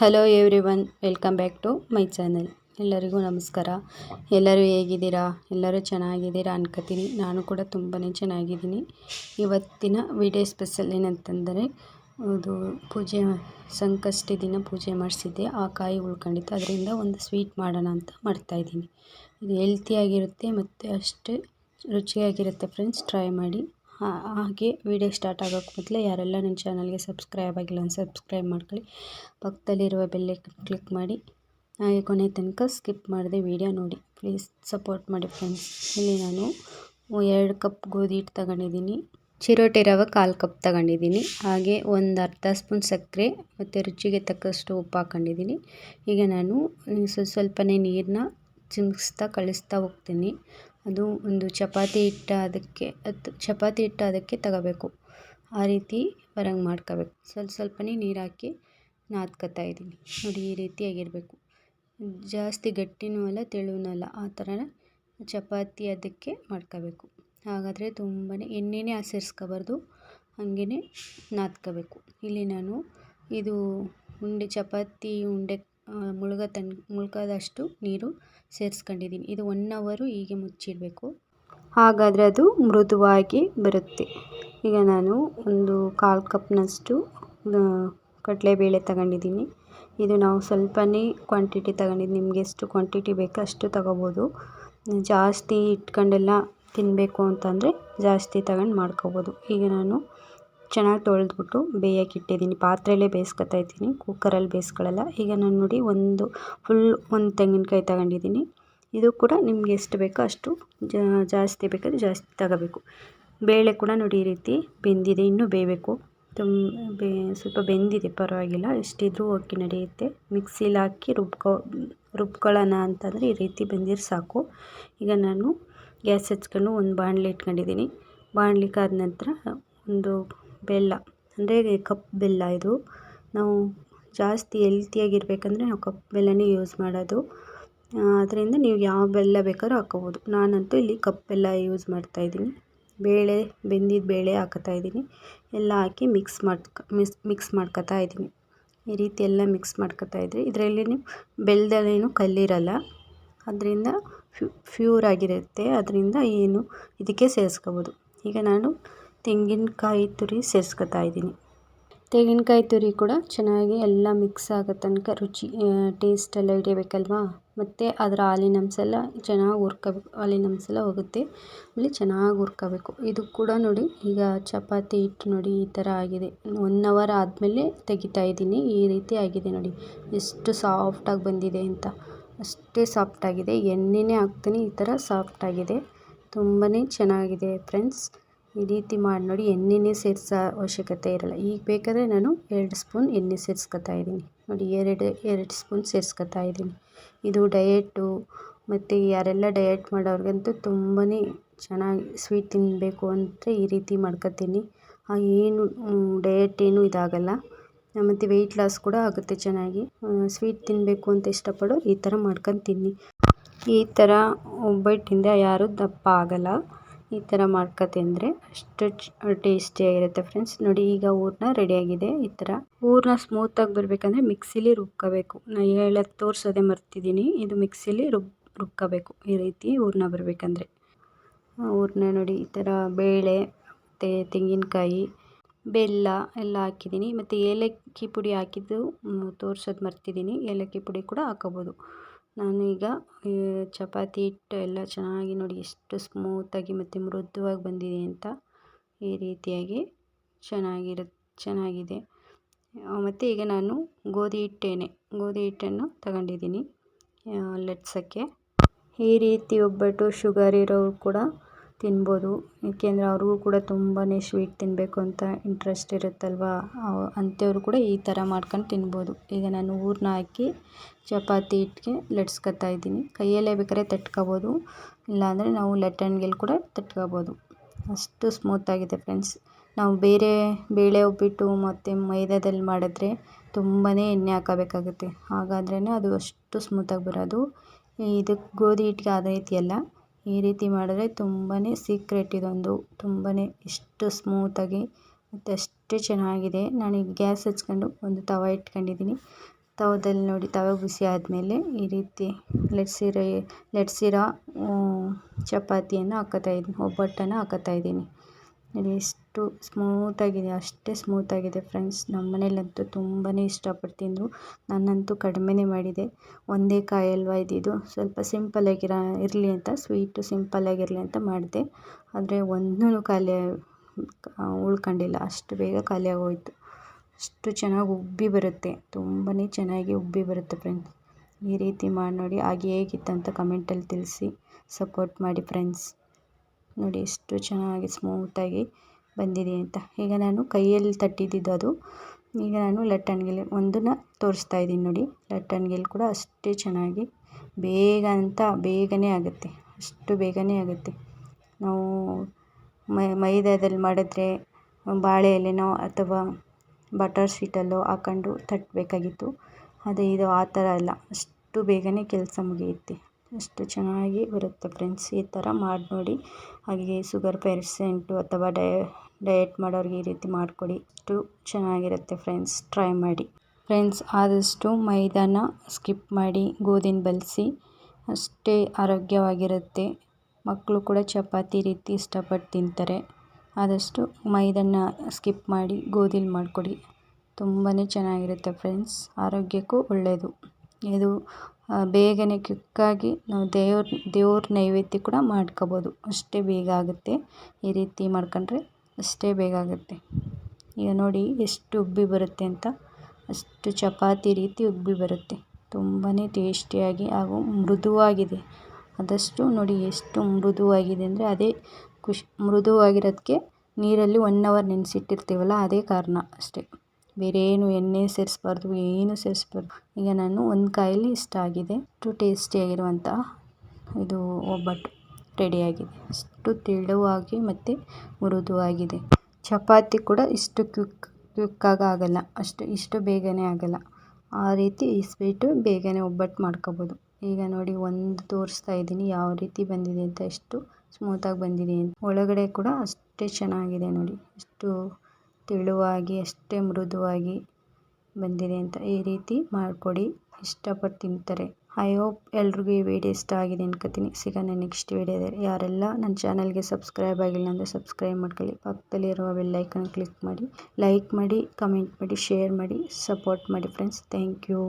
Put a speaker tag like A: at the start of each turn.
A: Hello everyone welcome back to my channel ಎಲ್ಲರಿಗೂ ನಮಸ್ಕಾರ. ಎಲ್ಲರೂ ಹೇಗಿದ್ದೀರಾ? ಎಲ್ಲರೂ ಚೆನ್ನಾಗಿದ್ದೀರಾ ಅನ್ಕೋತೀನಿ. ನಾನು ಕೂಡ ತುಂಬಾ ಚೆನ್ನಾಗಿದ್ದೀನಿ. ಇವತ್ತಿನ ವಿಡಿಯೋ ಸ್ಪೆಷಲ್ ಏನಂತಂದರೆ, ಅದು ಪೂಜೆ, ಸಂಕಷ್ಟಿ ದಿನ ಪೂಜೆ ಮಾಡಿಸಿದ್ದೆ. ಆ ಕಾಯಿ ಉಳ್ಕೊಂಡಿತ್ತು. ಅದರಿಂದ ಒಂದು ಸ್ವೀಟ್ ಮಾಡೋಣ ಅಂತ ಮಾಡ್ತಾಯಿದ್ದೀನಿ ಇದು ಹೆಲ್ತಿಯಾಗಿರುತ್ತೆ ಮತ್ತು ಅಷ್ಟೇ ರುಚಿಯಾಗಿರುತ್ತೆ ಫ್ರೆಂಡ್ಸ್ ಟ್ರೈ ಮಾಡಿ. ಹಾಗೆ ವಿಡಿಯೋ ಸ್ಟಾರ್ಟ್ ಆಗೋಕ್ಕೆ ಮೊದಲೇ ಯಾರೆಲ್ಲ ನನ್ನ ಚಾನಲ್ಗೆ ಸಬ್ಸ್ಕ್ರೈಬ್ ಆಗಿಲ್ಲ ಅಂತ ಸಬ್ಸ್ಕ್ರೈಬ್ ಮಾಡ್ಕೊಳ್ಳಿ. ಪಕ್ಕದಲ್ಲಿರುವ ಬೆಲ್ಲೆ ಕ್ಲಿಕ್ ಮಾಡಿ. ಹಾಗೆ ಕೊನೆ ತನಕ ಸ್ಕಿಪ್ ಮಾಡಿದೆ ವಿಡಿಯೋ ನೋಡಿ. ಪ್ಲೀಸ್ ಸಪೋರ್ಟ್ ಮಾಡಿ ಫ್ರೆಂಡ್ಸ್. ಇಲ್ಲಿ ನಾನು ಎರಡು ಕಪ್ ಗೋಧಿ ಹಿಟ್ಟು ತಗೊಂಡಿದ್ದೀನಿ. ಚಿರೋಟಿ ರವೆ ಕಾಲು ಕಪ್ ತಗೊಂಡಿದ್ದೀನಿ. ಹಾಗೆ ಒಂದು ಅರ್ಧ ಸ್ಪೂನ್ ಸಕ್ಕರೆ ಮತ್ತು ರುಚಿಗೆ ತಕ್ಕಷ್ಟು ಉಪ್ಪು ಹಾಕೊಂಡಿದ್ದೀನಿ. ಈಗ ನಾನು ಸ್ವಲ್ಪ ಸ್ವಲ್ಪನೇ ನೀರನ್ನ ಚಿಮ್ಸ್ತಾ ಕಳಿಸ್ತಾ ಹೋಗ್ತೀನಿ. ಅದು ಒಂದು ಚಪಾತಿ ಹಿಟ್ಟು ಅದಕ್ಕೆ, ಅದು ಚಪಾತಿ ಹಿಟ್ಟು ಅದಕ್ಕೆ ತಗೋಬೇಕು. ಆ ರೀತಿ ಬರಂಗೆ ಮಾಡ್ಕೋಬೇಕು. ಸ್ವಲ್ಪ ಸ್ವಲ್ಪನೇ ನೀರು ಹಾಕಿ ನಾದ್ಕೊತಾ ಇದ್ದೀನಿ. ನೋಡಿ ಈ ರೀತಿಯಾಗಿರಬೇಕು ಜಾಸ್ತಿ ಗಟ್ಟಿನೂ ಅಲ್ಲ ತೆಳುವೂ ಅಲ್ಲ. ಆ ಥರ ಚಪಾತಿ ಅದಕ್ಕೆ ಮಾಡ್ಕೋಬೇಕು. ಹಾಗಾದರೆ ತುಂಬಾ ಎಣ್ಣೆನೇ ಆಸರಿಸ್ಕೋಬಾರ್ದು ಹಾಗೇ ನಾದ್ಕೋಬೇಕು. ಇಲ್ಲಿ ನಾನು ಇದು ಉಂಡೆ, ಚಪಾತಿ ಉಂಡೆ ಮುಳುಗೋ ತನ್, ಮುಳುಗೋದಷ್ಟು ನೀರು ಸೇರಿಸ್ಕೊಂಡಿದ್ದೀನಿ ಇದು ಒನ್ ಅವರು ಹೀಗೆ ಮುಚ್ಚಿಡಬೇಕು. ಹಾಗಾದರೆ ಅದು ಮೃದುವಾಗಿ ಬರುತ್ತೆ. ಈಗ ನಾನು ಒಂದು ಕಾಲು ಕಪ್ನಷ್ಟು ಕಡಲೆಬೇಳೆ ತಗೊಂಡಿದ್ದೀನಿ ಇದು ನಾವು ಸ್ವಲ್ಪನೇ ಕ್ವಾಂಟಿಟಿ ತಗೊಂಡಿದ್ದು ನಿಮಗೆ ಎಷ್ಟು ಕ್ವಾಂಟಿಟಿ ಬೇಕೋ ಅಷ್ಟು ತಗೋಬೋದು. ಜಾಸ್ತಿ ಇಟ್ಕೊಂಡೆಲ್ಲ ತಿನ್ನಬೇಕು ಅಂತಂದರೆ ಜಾಸ್ತಿ ತಗೊಂಡು ಮಾಡ್ಕೋಬೋದು. ಈಗ ನಾನು ಚೆನ್ನಾಗಿ ತೊಳೆದ್ಬಿಟ್ಟು ಬೇಯೋಕೆ ಇಟ್ಟಿದ್ದೀನಿ. ಪಾತ್ರೆಯಲ್ಲೇ ಬೇಯಿಸ್ಕೊತಾ ಇದ್ದೀನಿ. ಕುಕ್ಕರಲ್ಲಿ ಬೇಯಿಸ್ಕೊಳ್ಳಲ್ಲ. ಈಗ ನಾನು ನೋಡಿ ಒಂದು ಫುಲ್ ಒಂದು ತೆಂಗಿನಕಾಯಿ ತಗೊಂಡಿದ್ದೀನಿ. ಇದು ಕೂಡ ನಿಮ್ಗೆ ಎಷ್ಟು ಬೇಕೋ ಅಷ್ಟು ಜಾಸ್ತಿ ಬೇಕಾದರೆ ಜಾಸ್ತಿ ತಗೋಬೇಕು. ಬೇಳೆ ಕೂಡ ನೋಡಿ ಈ ರೀತಿ ಬೆಂದಿದೆ. ಇನ್ನೂ ಬೇಯಬೇಕು. ತುಂಬ ಬೇ, ಸ್ವಲ್ಪ ಬೆಂದಿದೆ, ಪರವಾಗಿಲ್ಲ. ಎಷ್ಟಿದ್ರೂ ಓಕೆ ನಡೆಯುತ್ತೆ. ಮಿಕ್ಸಿಲಿ ಹಾಕಿ ರುಬ್ಕೊ, ರುಬ್ಕೊಳ್ಳೋಣ ಅಂತಂದರೆ ಈ ರೀತಿ ಬೆಂದಿರೆ ಸಾಕು. ಈಗ ನಾನು ಗ್ಯಾಸ್ ಹಚ್ಕೊಂಡು ಒಂದು ಬಾಣಲೆ ಇಟ್ಕೊಂಡಿದ್ದೀನಿ. ಬಾಣಲೆ ಕಾದ ನಂತರ ಒಂದು ಬೆಲ್ಲ, ಅಂದರೆ ಕಪ್ ಬೆಲ್ಲ ಇದು. ನಾವು ಜಾಸ್ತಿ ಎಲ್ತಿಯಾಗಿರಬೇಕಂದ್ರೆ ನಾವು ಕಪ್ ಬೆಲ್ಲನೇ ಯೂಸ್ ಮಾಡೋದು. ಅದರಿಂದ ನೀವು ಯಾವ ಬೆಲ್ಲ ಬೇಕಾದ್ರೂ ಹಾಕ್ಕೋಬೋದು. ನಾನಂತೂ ಇಲ್ಲಿ ಕಪ್ ಬೆಲ್ಲ ಯೂಸ್ ಮಾಡ್ತಾಯಿದ್ದೀನಿ ಬೇಳೆ ಬೆಂದಿದ್ದ ಬೇಳೆ ಹಾಕ್ಕೋತಾ ಇದ್ದೀನಿ. ಎಲ್ಲ ಹಾಕಿ ಮಿಕ್ಸ್ ಮಾಡ್ಕೊ ಮಿಸ್ ಮಿಕ್ಸ್ ಮಾಡ್ಕೊತಾ ಇದ್ದೀನಿ. ಈ ರೀತಿ ಎಲ್ಲ ಮಿಕ್ಸ್ ಮಾಡ್ಕೊತಾ ಇದ್ದರೆ ಇದರಲ್ಲಿ ನೀವು ಬೆಲ್ಲದಲ್ಲೇನು ಕಲ್ಲಿರಲ್ಲ. ಅದರಿಂದ ಫ್ಯೂರ್ ಆಗಿರುತ್ತೆ. ಅದರಿಂದ ಏನು ಇದಕ್ಕೆ ಸೇರಿಸ್ಕೋಬೋದು. ಈಗ ನಾನು ತೆಂಗಿನಕಾಯಿ ತುರಿ ಸೇರಿಸ್ಕೊತಾ ಇದ್ದೀನಿ. ತೆಂಗಿನಕಾಯಿ ತುರಿ ಕೂಡ ಚೆನ್ನಾಗಿ ಎಲ್ಲ ಮಿಕ್ಸ್ ಆಗೋ ತನಕ ರುಚಿ ಟೇಸ್ಟೆಲ್ಲ ಹಿಡಿಯಬೇಕಲ್ವಾ? ಮತ್ತು ಅದರ ಹಾಲಿನ ಎಲ್ಲ ಚೆನ್ನಾಗಿ ಹುರ್ಕೋಬೇಕು. ಹಾಲಿನ ಎಲ್ಲ ಹೋಗುತ್ತೆ. ಆಮೇಲೆ ಚೆನ್ನಾಗಿ ಹುರ್ಕೋಬೇಕು. ಇದು ಕೂಡ ನೋಡಿ, ಈಗ ಚಪಾತಿ ಹಿಟ್ಟು ನೋಡಿ ಈ ಥರ ಆಗಿದೆ. ಒನ್ ಅವರ್ ಆದಮೇಲೆ ತೆಗಿತಾ ಇದ್ದೀನಿ. ಈ ರೀತಿ ಆಗಿದೆ ನೋಡಿ. ಎಷ್ಟು ಸಾಫ್ಟಾಗಿ ಬಂದಿದೆ ಅಂತ. ಅಷ್ಟೇ ಸಾಫ್ಟಾಗಿದೆ ಎಣ್ಣೆನೇ ಹಾಕ್ತೀನಿ. ಈ ಥರ ಸಾಫ್ಟಾಗಿದೆ ತುಂಬಾ ಚೆನ್ನಾಗಿದೆ ಫ್ರೆಂಡ್ಸ್ ಈ ರೀತಿ ಮಾಡಿ ನೋಡಿ, ಎಣ್ಣೆನೇ ಸೇರಿಸೋ ಅವಶ್ಯಕತೆ ಇರಲ್ಲ. ಈಗ ಬೇಕಾದರೆ ನಾನು ಎರಡು ಸ್ಪೂನ್ ಎಣ್ಣೆ ಸೇರಿಸ್ಕೊತಾ ಇದ್ದೀನಿ. ನೋಡಿ, ಎರಡು ಎರಡು ಸ್ಪೂನ್ ಸೇರಿಸ್ಕೊತಾ ಇದ್ದೀನಿ. ಇದು ಡಯೆಟು ಮತ್ತು ಯಾರೆಲ್ಲ ಡಯೆಟ್ ಮಾಡೋರಿಗಂತೂ ತುಂಬಾ ಚೆನ್ನಾಗಿ ಸ್ವೀಟ್ ತಿನ್ನಬೇಕು ಅಂತ ಈ ರೀತಿ ಮಾಡ್ಕೊತೀನಿ. ಏನು, ಡಯೆಟ್ ಏನೂ ಇದಾಗಲ್ಲ. ಮತ್ತು ವೆಯ್ಟ್ ಲಾಸ್ ಕೂಡ ಆಗುತ್ತೆ ಚೆನ್ನಾಗಿ. ಸ್ವೀಟ್ ತಿನ್ನಬೇಕು ಅಂತ ಇಷ್ಟಪಡೋರು ಈ ಥರ ಮಾಡ್ಕೊಂಡು ತಿನ್ನಿ. ಈ ಥರ ಒಬ್ಬಟ್ಟಿಂದ ಯಾರೂ ದಪ್ಪ ಆಗೋಲ್ಲ. ಈ ಥರ ಮಾಡ್ಕೊ ತಿಂದರೆ ಅಷ್ಟು ಟೇಸ್ಟಿಯಾಗಿರುತ್ತೆ ಫ್ರೆಂಡ್ಸ್. ನೋಡಿ ಈಗ ಹೂರ್ಣ ರೆಡಿಯಾಗಿದೆ ಈ ಥರ. ಹೂರ್ಣ ಸ್ಮೂತಾಗಿ ಬರಬೇಕಂದ್ರೆ ಮಿಕ್ಸಿಲಿ ರುಬ್ಕೋಬೇಕು. ನಾನು ಹೇಳೋದು ತೋರಿಸೋದೇ ಮರ್ತಿದ್ದೀನಿ. ಇದು ಮಿಕ್ಸಿಲಿ ರುಬ್, ರುಬ್ಕೋಬೇಕು ಈ ರೀತಿ ಹೂರ್ಣ ಬರಬೇಕಂದ್ರೆ. ಹೂರ್ಣ ನೋಡಿ ಈ ಥರ ಬೇಳೆ, ಮತ್ತು ತೆಂಗಿನಕಾಯಿ, ಬೆಲ್ಲ ಎಲ್ಲ ಹಾಕಿದ್ದೀನಿ. ಮತ್ತು ಏಲಕ್ಕಿ ಪುಡಿ ಹಾಕಿದ್ದು ತೋರ್ಸೋದು ಮರ್ತಿದ್ದೀನಿ. ಏಲಕ್ಕಿ ಪುಡಿ ಕೂಡ ಹಾಕೋಬೋದು. ನಾನು ಈಗ ಚಪಾತಿ ಹಿಟ್ಟು ಎಲ್ಲ ಚೆನ್ನಾಗಿ ನೋಡಿ ಎಷ್ಟು ಸ್ಮೂತಾಗಿ ಮತ್ತು ಮೃದುವಾಗಿ ಬಂದಿದೆ ಅಂತ ಈ ರೀತಿಯಾಗಿ ಚೆನ್ನಾಗಿರ, ಚೆನ್ನಾಗಿದೆ. ಮತ್ತು ಈಗ ನಾನು ಗೋಧಿ ಹಿಟ್ಟೇನೆ. ಗೋಧಿ ಹಿಟ್ಟನ್ನು ತಗೊಂಡಿದ್ದೀನಿ ಲಟ್ಸೋಕ್ಕೆ. ಈ ರೀತಿ ಒಬ್ಬಟ್ಟು, ಶುಗರ್ ಇರೋರು ಕೂಡ ತಿನ್ಬೋದು. ಏಕೆಂದರೆ ಅವ್ರಿಗೂ ಕೂಡ ತುಂಬಾ ಸ್ವೀಟ್ ತಿನ್ನಬೇಕು ಅಂತ ಇಂಟ್ರೆಸ್ಟ್ ಇರುತ್ತಲ್ವ? ಅಂಥವ್ರು ಕೂಡ ಈ ಥರ ಮಾಡ್ಕೊಂಡು ತಿನ್ಬೋದು. ಈಗ ನಾನು ಹೂರ್ಣ ಹಾಕಿ ಚಪಾತಿ ಹಿಟ್ಟಿಗೆ ಲಟ್ಸ್ಕೊತಾ ಇದ್ದೀನಿ. ಕೈಯಲ್ಲೇ ಬೇಕಾದ್ರೆ ತಟ್ಕೋಬೋದು. ಇಲ್ಲಾಂದರೆ ನಾವು ಲಟ್ಟಣಿಗೆಲ್ಲಿ ಕೂಡ ತಟ್ಕೋಬೋದು. ಅಷ್ಟು ಸ್ಮೂತಾಗಿದೆ ಫ್ರೆಂಡ್ಸ್ ನಾವು ಬೇರೆ ಬೇಳೆ ಉಪ್ಪಿಟ್ಟು ಮತ್ತು ಮೈದಾದಲ್ಲಿ ಮಾಡಿದ್ರೆ ತುಂಬಾ ಎಣ್ಣೆ ಹಾಕಬೇಕಾಗುತ್ತೆ. ಹಾಗಾದ್ರೇ ಅದು ಅಷ್ಟು ಸ್ಮೂತಾಗಿ ಬರೋದು. ಇದಕ್ಕೆ ಗೋಧಿ ಹಿಟ್ಗೆ ಅದೇ ರೀತಿ ಅಲ್ಲ ಈ ರೀತಿ ಮಾಡಿದ್ರೆ ತುಂಬಾ ಸೀಕ್ರೆಟ್ ಇದೊಂದು. ತುಂಬಾ ಎಷ್ಟು ಸ್ಮೂತಾಗಿ ಮತ್ತು ಅಷ್ಟೇ ಚೆನ್ನಾಗಿದೆ. ನಾನೀಗ ಗ್ಯಾಸ್ ಹಚ್ಕೊಂಡು ಒಂದು ತವ ಇಟ್ಕೊಂಡಿದ್ದೀನಿ. ತವದಲ್ಲಿ ನೋಡಿ, ತವ ಬಿಸಿ ಆದಮೇಲೆ ಈ ರೀತಿ ಲಟ್ಸಿರೋ ಲಟ್ಸಿರೋ ಚಪಾತಿಯನ್ನು ಹಾಕೋತಾ ಇದ್ದೀನಿ, ಒಬ್ಬಟ್ಟನ್ನು ಹಾಕೋತಾ ಇದ್ದೀನಿ. ನೋಡಿ, ಎಷ್ಟು ಸ್ಮೂತಾಗಿದೆ ಅಷ್ಟೇ ಸ್ಮೂತಾಗಿದೆ ಫ್ರೆಂಡ್ಸ್ ನಮ್ಮ ಮನೇಲಂತೂ ತುಂಬಾ ಇಷ್ಟಪಟ್ಟು ತಿಂದರು. ನಾನಂತೂ ಕಡಿಮೆನೇ ಮಾಡಿದೆ. ಒಂದೇ ಕಾಯಿ ಅಲ್ವಾ ಇದ್ದಿದ್ದು ಸ್ವಲ್ಪ ಸಿಂಪಲ್ಲಾಗಿರ ಇರಲಿ ಅಂತ ಸ್ವೀಟು ಸಿಂಪಲ್ಲಾಗಿರಲಿ ಅಂತ ಮಾಡಿದೆ. ಆದರೆ ಒಂದೂ ಖಾಲಿ ಉಳ್ಕೊಂಡಿಲ್ಲ. ಅಷ್ಟು ಬೇಗ ಖಾಲಿಯಾಗಿ ಹೋಯಿತು ಅಷ್ಟು ಚೆನ್ನಾಗಿ ಉಬ್ಬಿ ಬರುತ್ತೆ. ತುಂಬಾ ಚೆನ್ನಾಗಿ ಉಬ್ಬಿ ಬರುತ್ತೆ ಫ್ರೆಂಡ್ಸ್ ಈ ರೀತಿ ಮಾಡಿ ನೋಡಿ, ಹಾಗೆ ಹೇಗಿತ್ತು ಅಂತ ಕಮೆಂಟಲ್ಲಿ ತಿಳಿಸಿ. ಸಪೋರ್ಟ್ ಮಾಡಿ ಫ್ರೆಂಡ್ಸ್ ನೋಡಿ, ಎಷ್ಟು ಚೆನ್ನಾಗಿ ಸ್ಮೂತಾಗಿ ಬಂದಿದೆ ಅಂತ. ಈಗ ನಾನು ಕೈಯಲ್ಲಿ ತಟ್ಟಿದ್ದಿದ್ದು ಅದು. ಈಗ ನಾನು ಲಟ್ಟಣಿಗೆಲೆ ಒಂದನ್ನು ತೋರಿಸ್ತಾ ಇದ್ದೀನಿ ನೋಡಿ. ಲಟ್ಟಣಿಗೆಲಿ ಕೂಡ ಅಷ್ಟೇ ಚೆನ್ನಾಗಿ ಬೇಗ ಅಂತ ಬೇಗನೆ ಆಗುತ್ತೆ. ಅಷ್ಟು ಬೇಗನೆ ಆಗುತ್ತೆ. ನಾವು ಮೈದಾದಲ್ಲಿ ಮಾಡಿದ್ರೆ ಬಾಳೆ ಎಲೆನೋ ಅಥವಾ ಬಟರ್ ಶೀಟಲ್ಲೋ ಹಾಕೊಂಡು ತಟ್ಟಬೇಕಾಗಿತ್ತು. ಅದೇ ಇದು ಆ ಥರ ಅಲ್ಲ. ಅಷ್ಟು ಬೇಗನೆ ಕೆಲಸ ಮುಗಿಯುತ್ತೆ. ಅಷ್ಟು ಚೆನ್ನಾಗಿ ಬರುತ್ತೆ ಫ್ರೆಂಡ್ಸ್. ಈ ಥರ ಮಾಡಿ ನೋಡಿ. ಹಾಗೆ ಶುಗರ್ ಪೇಷಂಟು ಅಥವಾ ಡಯಟ್ ಮಾಡೋರಿಗೆ ಈ ರೀತಿ ಮಾಡಿಕೊಡಿ. ಇಷ್ಟು ಚೆನ್ನಾಗಿರುತ್ತೆ ಫ್ರೆಂಡ್ಸ್. ಟ್ರೈ ಮಾಡಿ. ಫ್ರೆಂಡ್ಸ್, ಆದಷ್ಟು ಮೈದಾನ ಸ್ಕಿಪ್ ಮಾಡಿ, ಗೋಧಿನ ಬಲಿಸಿ, ಅಷ್ಟೇ ಆರೋಗ್ಯವಾಗಿರುತ್ತೆ. ಮಕ್ಕಳು ಕೂಡ ಚಪಾತಿ ರೀತಿ ಇಷ್ಟಪಟ್ಟು ತಿಂತಾರೆ. ಆದಷ್ಟು ಮೈದಾನ ಸ್ಕಿಪ್ ಮಾಡಿ ಗೋಧಿಲಿ ಮಾಡಿಕೊಡಿ. ತುಂಬಾ ಚೆನ್ನಾಗಿರುತ್ತೆ ಫ್ರೆಂಡ್ಸ್. ಆರೋಗ್ಯಕ್ಕೂ ಒಳ್ಳೆಯದು ಇದು ಬೇಗನೆ ಕ್ವಿಕ್ಕಾಗಿ ನಾವು ದೇವ್ರ ದೇವ್ರ ನೈವೇದ್ಯ ಕೂಡ ಮಾಡ್ಕೋಬೋದು. ಅಷ್ಟೇ ಬೇಗ ಆಗುತ್ತೆ. ಈ ರೀತಿ ಮಾಡ್ಕೊಂಡ್ರೆ ಅಷ್ಟೇ ಬೇಗ ಆಗುತ್ತೆ. ಈಗ ನೋಡಿ ಎಷ್ಟು ಉಬ್ಬಿ ಬರುತ್ತೆ ಅಂತ. ಅಷ್ಟು ಚಪಾತಿ ರೀತಿ ಉಬ್ಬಿ ಬರುತ್ತೆ. ತುಂಬಾ ಟೇಸ್ಟಿಯಾಗಿ ಹಾಗೂ ಮೃದುವಾಗಿದೆ. ಆದಷ್ಟು ನೋಡಿ ಎಷ್ಟು ಮೃದುವಾಗಿದೆ ಅಂದರೆ ಅದೇ ಖುಷಿ ಮೃದುವಾಗಿರೋದಕ್ಕೆ ನೀರಲ್ಲಿ ಒನ್ ಅವರ್ ನೆನೆಸಿಟ್ಟಿರ್ತೀವಲ್ಲ ಅದೇ ಕಾರಣ ಅಷ್ಟೇ. ಬೇರೆ ಏನು ಎಣ್ಣೆ ಸೇರಿಸ್ಬಾರ್ದು, ಏನು ಸೇರಿಸ್ಬಾರ್ದು. ಈಗ ನಾನು ಒಂದು ಕಾಯಲ್ಲಿ ಇಷ್ಟ ಆಗಿದೆ. ಅಷ್ಟು ಟೇಸ್ಟಿಯಾಗಿರುವಂತಹ ಇದು ಒಬ್ಬಟ್ಟು. ರೆಡಿಯಾಗಿದೆ ಅಷ್ಟು ತೆಳುವಾಗಿ ಮತ್ತು ಮೃದುವಾಗಿದೆ. ಚಪಾತಿ ಕೂಡ ಇಷ್ಟು ಕ್ವಿಕ್, ಕ್ವಿಕ್ಕಾಗಿ ಆಗೋಲ್ಲ. ಅಷ್ಟು, ಇಷ್ಟು ಬೇಗನೆ ಆಗಲ್ಲ. ಆ ರೀತಿ ಈ ಸ್ವೀಟು ಬೇಗನೆ ಒಬ್ಬಟ್ಟು ಮಾಡ್ಕೋಬೋದು. ಈಗ ನೋಡಿ ಒಂದು ತೋರಿಸ್ತಾ ಇದ್ದೀನಿ ಯಾವ ರೀತಿ ಬಂದಿದೆ ಅಂತ, ಎಷ್ಟು ಸ್ಮೂತಾಗಿ ಬಂದಿದೆ ಅಂತ. ಒಳಗಡೆ ಕೂಡ ಅಷ್ಟೇ ಚೆನ್ನಾಗಿದೆ ನೋಡಿ. ಎಷ್ಟು ತೆಳುವಾಗಿ, ಅಷ್ಟೇ ಮೃದುವಾಗಿ ಬಂದಿದೆ ಅಂತ. ಈ ರೀತಿ ಮಾಡಿಕೊಡಿ. ಇಷ್ಟಪಟ್ಟು ತಿಂತಾರೆ. ಐ ಹೋಪ್ ಎಲ್ರಿಗೂ ಈ ವಿಡಿಯೋ ಇಷ್ಟ ಆಗಿದೆ ಅನ್ಕೋತೀನಿ. ಸಿಗೋಣ ನೆಕ್ಸ್ಟ್ ವಿಡಿಯೋದಲ್ಲಿ ಯಾರೆಲ್ಲ ನನ್ನ ಚಾನಲ್ಗೆ ಸಬ್ಸ್ಕ್ರೈಬ್ ಆಗಿಲ್ಲ ಅಂದರೆ ಸಬ್ಸ್ಕ್ರೈಬ್ ಮಾಡ್ಕೊಳ್ಳಿ. ಪಕ್ಕದಲ್ಲಿರುವ ಬೆಲ್ಲೈಕನ್ ಕ್ಲಿಕ್ ಮಾಡಿ. ಲೈಕ್ ಮಾಡಿ ಕಮೆಂಟ್ ಮಾಡಿ ಶೇರ್ ಮಾಡಿ ಸಪೋರ್ಟ್ ಮಾಡಿ ಫ್ರೆಂಡ್ಸ್ ಥ್ಯಾಂಕ್ ಯು